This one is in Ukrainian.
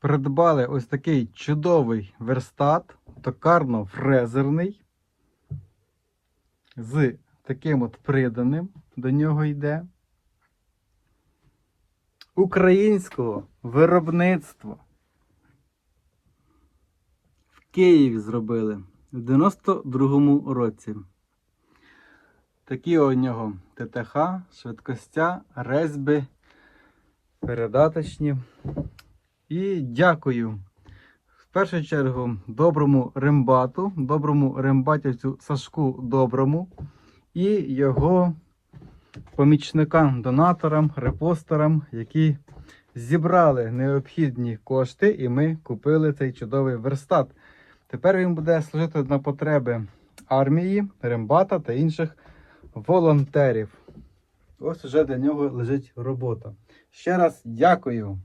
придбали ось такий чудовий верстат, токарно-фрезерний, з таким от приданим до нього йде. Українського виробництва. В Києві зробили в 92-му році. Такі у нього ТТХ, швидкостя, резьби, передаточні. І дякую в першу чергу доброму рембату, доброму рембатівцю Сашку Доброму і його помічникам, донаторам, репостерам, які зібрали необхідні кошти, і ми купили цей чудовий верстат. Тепер він буде служити на потреби армії, рембата та інших волонтерів. Ось уже для нього лежить робота. Ще раз дякую.